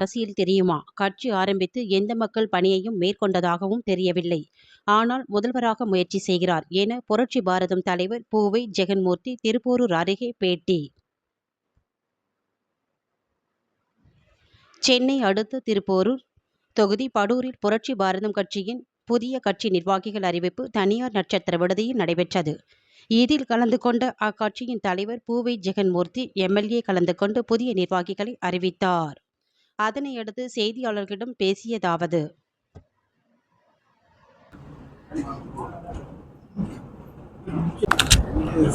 அரசியல் தெரியுமா? கட்சி ஆரம்பித்து எந்த மக்கள் பணியையும் மேற்கொண்டதாகவும் தெரியவில்லை. ஆனால் முதல்வராக முயற்சி செய்கிறார் என புரட்சி பாரதம் தலைவர் பூவை ஜெகன்மூர்த்தி திருப்போரூர் அருகே பேட்டி. சென்னை அடுத்த திருப்போரூர் தொகுதி படூரில் புரட்சி பாரதம் கட்சியின் புதிய கட்சி நிர்வாகிகள் அறிவிப்பு தனியார் நட்சத்திர விடுதியில் நடைபெற்றது. இதில் கலந்து கொண்ட அக்கட்சியின் தலைவர் பூவை ஜெகன்மூர்த்தி எம்எல்ஏ கலந்து கொண்டு புதிய நிர்வாகிகளை அறிவித்தார். அதனையடுத்து செய்தியாளர்களிடம் பேசியதாவது.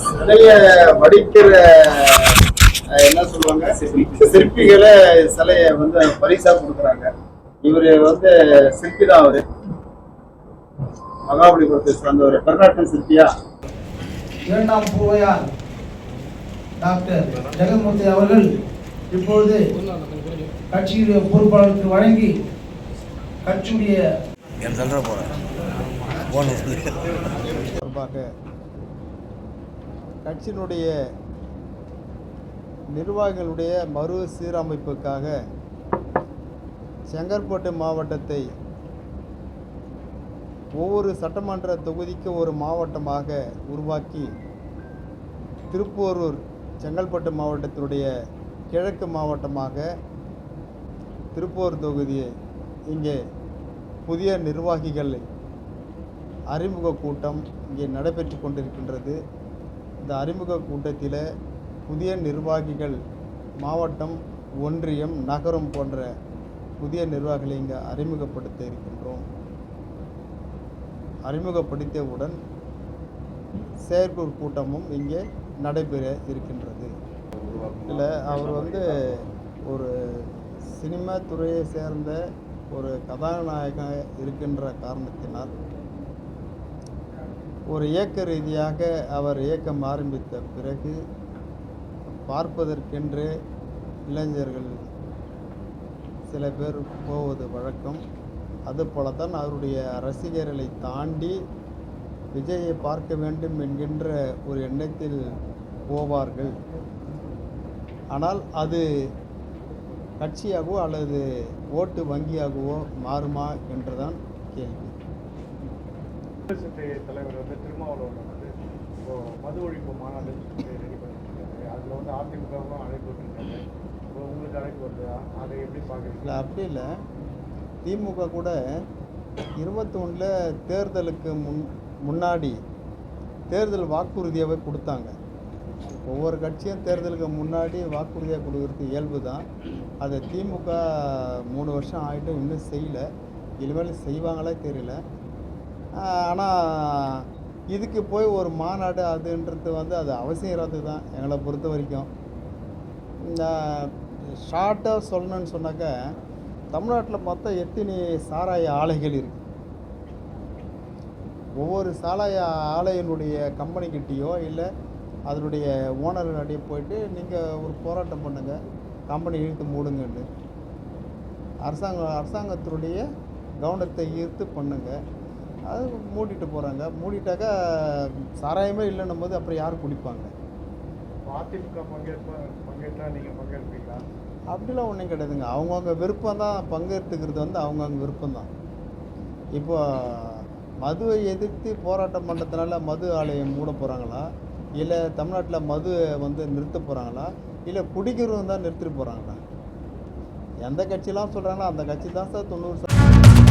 சிலைய வடிக்கிற என்ன சொல்லுவாங்க சிற்பிகளை சிலைய வந்து பரிசா கொடுக்குறாங்க. இவரு வந்து சிற்பி தான் அவரு. மகாபலிபுரத்தை சேர்ந்தவர். கர்நாடக சிற்பியா? இரண்டாம் பூவையார் டாக்டர் ஜெகன்மூர்த்தி அவர்கள் இப்பொழுது கட்சியுடைய பொறுப்பாளருக்கு வழங்கி கட்சியுடைய சார்பாக கட்சியினுடைய நிர்வாகிகளுடைய மறு சீரமைப்புக்காக செங்கல்பட்டு மாவட்டத்தை ஒவ்வொரு சட்டமன்ற தொகுதிக்கு ஒரு மாவட்டமாக உருவாக்கி திருப்போரூர் செங்கல்பட்டு மாவட்டத்தினுடைய கிழக்கு மாவட்டமாக திருப்பூர் தொகுதியை இங்கே புதிய நிர்வாகிகள் அறிமுக கூட்டம் இங்கே நடைபெற்று கொண்டிருக்கின்றது. இந்த அறிமுக கூட்டத்தில் புதிய நிர்வாகிகள் மாவட்டம் ஒன்றியம் நகரம் போன்ற புதிய நிர்வாகிகளை இங்கே அறிமுகப்படுத்த இருக்கின்றோம். அறிமுகப்படுத்தியவுடன் செயற்குழு கூட்டமும் இங்கே நடைபெற இருக்கின்றது. இல்லை அவர் வந்து ஒரு சினிமா துறையை சேர்ந்த ஒரு கதாநாயகன் இருக்கின்ற காரணத்தினால் ஒரு இயக்க ரீதியாக அவர் இயக்கம் ஆரம்பித்த பிறகு பார்ப்பதற்கென்று இளைஞர்கள் சில பேர் போவது வழக்கம். அதுபோல தான் அவருடைய ரசிகர்களை தாண்டி விஜயை பார்க்க வேண்டும் என்கின்ற ஒரு எண்ணத்தில் போவார்கள். ஆனால் அது கட்சியாகவோ அல்லது ஓட்டு வங்கியாகவோ மாறுமா என்றுதான் கேள்வி. தலைவர் வந்து திருமாவளவன் வந்து மது ஒழிப்பு மாநாடு ரெடி பண்ணிருக்காரு. அதில் வந்து அதிமுகவும் அழைப்பு விட்டுருக்காரு. இப்போ உங்களுக்கு அழைப்பு வருது? அதை எப்படி பார்க்குறீங்க? இல்லை அப்படி இல்லை. திமுக கூட இருபத்தி ஒன்றில் தேர்தலுக்கு முன் முன்னாடி தேர்தல் வாக்குறுதியாகவே கொடுத்தாங்க. ஒவ்வொரு கட்சியும் தேர்தலுக்கு முன்னாடி வாக்குறுதியாக கொடுக்கறது இயல்பு தான். அதை திமுக மூணு வருஷம் ஆகிட்டும் இன்னும் செய்யலை. இனிமேல் செய்வாங்களே தெரியல. ஆனால் இதுக்கு போய் ஒரு மாநாடு அதுன்றது வந்து அது அவசியம் இராது தான் எங்களை பொறுத்த வரைக்கும். ஷார்ட்டாக சொல்லணும்னு சொன்னாக்க தமிழ்நாட்டில் மொத்தம் எத்தனை சாராய ஆலைகள் இருக்கு? ஒவ்வொரு சாராய ஆலையினுடைய கம்பெனிக்கிட்டேயோ இல்லை அதனுடைய ஓனர்கிட்டயே போயிட்டு நீங்கள் ஒரு போராட்டம் பண்ணுங்கள் கம்பெனி இழுத்து மூடுங்கன்னு. அரசாங்கம் அரசாங்கத்தினுடைய கவனத்தை ஈர்த்து பண்ணுங்கள் அது மூடிட்டு போகிறாங்க மூடிட்டாக்கா சாராயமே இல்லைன்னும் போது அப்புறம் யார் குடிப்பாங்க? அதிமுக பங்கேற்ப பங்கேற்றா நீங்கள் பங்கேற்பீங்களா? அப்படிலாம் ஒன்றும் கிடையாதுங்க. அவங்கவுங்க விருப்பம் தான் பங்கெடுத்துக்கிறது வந்து அவங்கவுங்க விருப்பம் தான். இப்போ மதுவை எதிர்த்து போராட்டம் பண்ணுறதுனால மது ஆலயம் மூட போகிறாங்களா இல்லை தமிழ்நாட்டில் மது வந்து நிறுத்த போகிறாங்களா இல்லை குடிக்கிறவங்க தான் நிறுத்திட்டு போகிறாங்களா எந்த கட்சியெலாம் சொல்கிறாங்களோ அந்த கட்சி தான் சார் தொண்ணூறு சதவீதம்.